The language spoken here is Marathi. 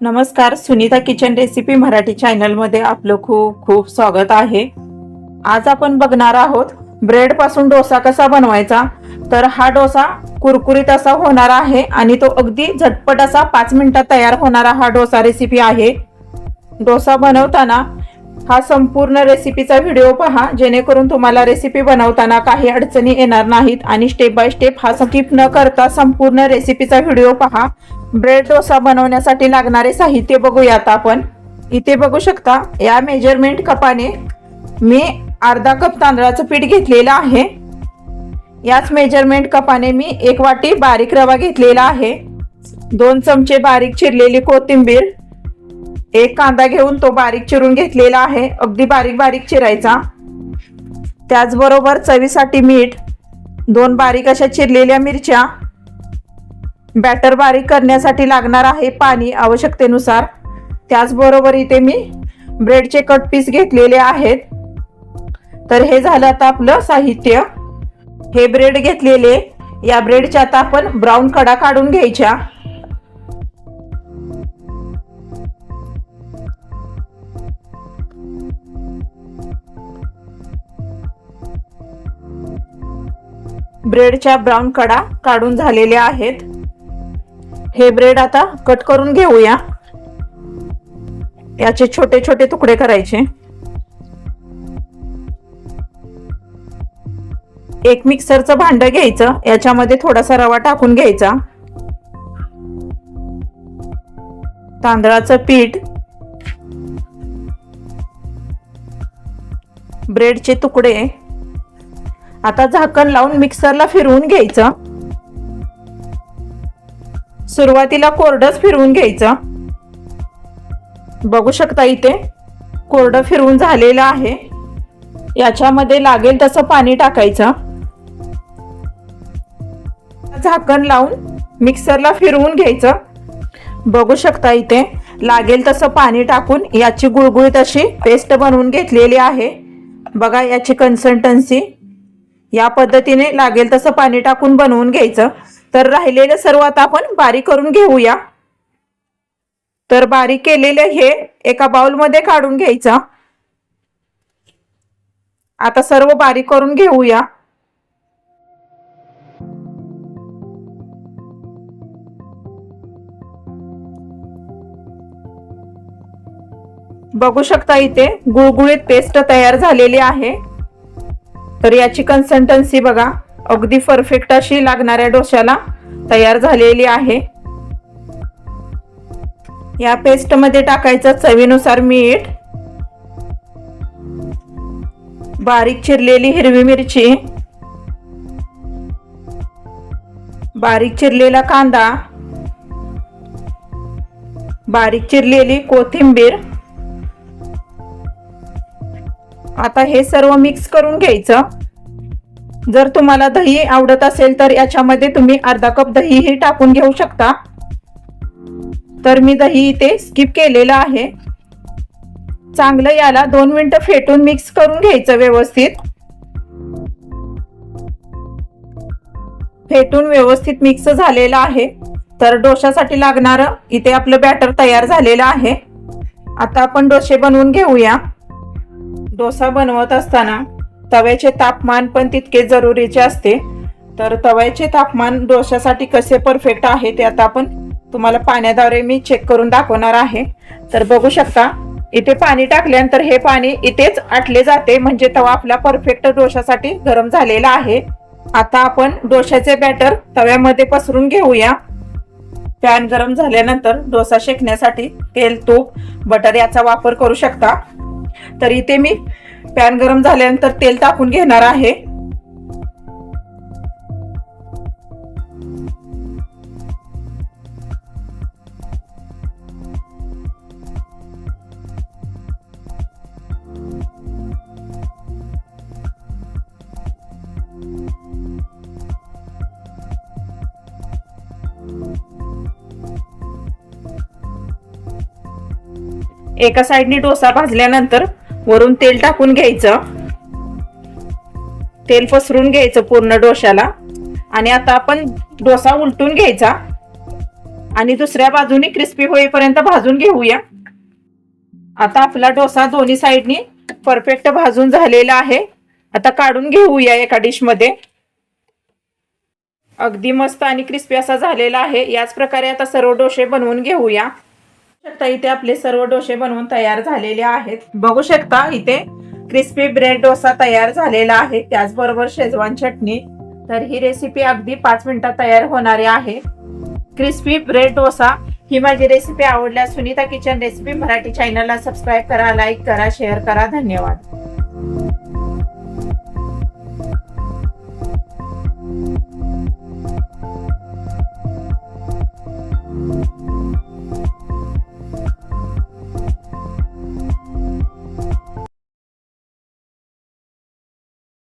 नमस्कार सुनीता किचन रेसिपी मराठी चॅनलमध्ये आपलं खूप खूप स्वागत आहे. आज आपण बघणार आहोत ब्रेडपासून डोसा कसा बनवायचा? तर हा डोसा कुरकुरीत असा होणार आहे आणि तो अगदी झटपट असा पाच मिनिटात तयार होणारा हा डोसा रेसिपी आहे. डोसा बनवताना हा संपूर्ण रेसिपीचा व्हिडिओ पहा जेणेकरून तुम्हाला रेसिपी बनवताना काही अडचणी येणार नाहीत. आणि स्टेप बाय स्टेप हा स्किप न करता संपूर्ण रेसिपीचा व्हिडिओ पहा. ब्रेड डोसा बनवण्यासाठी लागणारे साहित्य बघूयात आपण. इथे बघू शकता या मेजरमेंट कपाने मी अर्धा कप तांदळाचं पीठ घेतलेलं आहे. याच मेजरमेंट कपाने मी एक वाटी बारीक रवा घेतलेला आहे. दोन चमचे बारीक चिरलेली कोथिंबीर. एक कांदा घेऊन तो बारीक चिरून घेतलेला आहे. अगदी बारीक बारीक चिरायचा. त्याचबरोबर चवीसाठी मीठ दोन बारीक अशा चिरलेल्या मिरच्या बॅटर बारीक करण्यासाठी लागणार आहे पाणी आवश्यकतेनुसार. त्याचबरोबर इथे मी ब्रेडचे कट पीस घेतलेले आहेत. तर हे झालं आता आपलं साहित्य. हे ब्रेड घेतलेले. या ब्रेडच्या आता आपण ब्राऊन कडा काढून घ्यायच्या. ब्रेडच्या ब्राऊन कडा काढून झालेल्या आहेत. हे ब्रेड आता कट करून घेऊया. याचे छोटे छोटे तुकडे करायचे. एक मिक्सरचं भांड घ्यायचं. याच्यामध्ये थोडासा रवा टाकून घ्यायचा. तांदळाचं पीठ. ब्रेडचे तुकडे. आता झाकण लावून मिक्सरला फिरवून घ्यायचं. सुरुवातीला कोरडच फिरवून घ्यायचं. बघू शकता इथे कोरडं फिरवून झालेलं आहे. याच्यामध्ये लागेल तसं पाणी टाकायचं. झाकण लावून मिक्सरला फिरवून घ्यायचं. बघू शकता इथे लागेल तसं पाणी टाकून याची गुळगुळीत अशी पेस्ट बनवून घेतलेली आहे. बघा याची कन्सल्टन्सी या पद्धतीने लागेल तसं पाणी टाकून बनवून घ्यायचं. तर राहिलेलं सर्व आता आपण बारीक करून घेऊया. तर बारीक केलेलं हे एका बाउलमध्ये काढून घ्यायचं. आता सर्व बारीक करून घेऊया. बघू शकता इथे गुळगुळीत पेस्ट तयार झालेली आहे. तर याची कन्सल्टन्सी बघा. अगदी परफेक्ट अशी लागणाऱ्या डोश्याला तयार झालेली आहे. या पेस्टमध्ये टाकायचं चवीनुसार मीठ. बारीक चिरलेली हिरवी मिरची. बारीक चिरलेला कांदा. बारीक चिरलेली कोथिंबीर. आता हे सर्व मिक्स करून घ्यायचं. जर तुम्हाला दही आवडत असेल तर याच्यामध्ये तुम्ही अर्धा कप दहीही टाकून घेऊ शकता. तर मी दही इथे स्किप केलेलं आहे. चांगलं याला दोन मिनटं फेटून मिक्स करून घ्यायचं व्यवस्थित. फेटून व्यवस्थित मिक्स झालेलं आहे. तर डोशासाठी लागणारं इथे आपलं बॅटर तयार झालेलं आहे. आता आपण डोसे बनवून घेऊया. डोसा बनवत असताना तव्याचे तापमान पण तितके जरुरीचे असते. तर तव्याचे तापमान डोशासाठी कसे परफेक्ट आहे ते आता आपण तुम्हाला पाण्याद्वारे मी चेक करून दाखवणार आहे. तर बघू शकता इथे पाणी टाकल्यानंतर हे पाणी इथेच आटले जाते. म्हणजे तवा आपला परफेक्ट डोशासाठी गरम झालेला आहे. आता आपण डोशाचे बॅटर तव्यामध्ये पसरून घेऊया. पॅन गरम झाल्यानंतर डोसा शेकण्यासाठी तेल तूप बटर याचा वापर करू शकता. तर इथे मी पॅन गरम झाल्यानंतर तेल टाकून घेणार आहे. एका साईडने डोसा भाजल्यानंतर वरून तेल टाकून घ्यायचं. तेल पसरून घ्यायचं पूर्ण डोशाला आणि आता आपण डोसा उलटून घ्यायचा. आणि दुसऱ्या बाजूने क्रिस्पी होईपर्यंत भाजून घेऊया. आता आपला डोसा दोन्ही साईडनी परफेक्ट भाजून झालेला आहे. आता काढून घेऊया एका डिशमध्ये अगदी मस्त आणि क्रिस्पी असा झालेला आहे. याच प्रकारे आता सर्व डोसे बनवून घेऊया. शकता इथे आपले सर्व डोसे बनवून तयार झालेले आहेत. बघू शकता इथे क्रिस्पी ब्रेड डोसा तयार झालेला आहे. त्याचबरोबर शेजवान चटणी. तर ही रेसिपी अगदी पाच मिनिटात तयार होणारी आहे. क्रिस्पी ब्रेड डोसा ही माझी रेसिपी आवडल्यास सुनीता किचन रेसिपी मराठी चॅनलला सबस्क्राईब करा लाईक करा शेअर करा. धन्यवाद.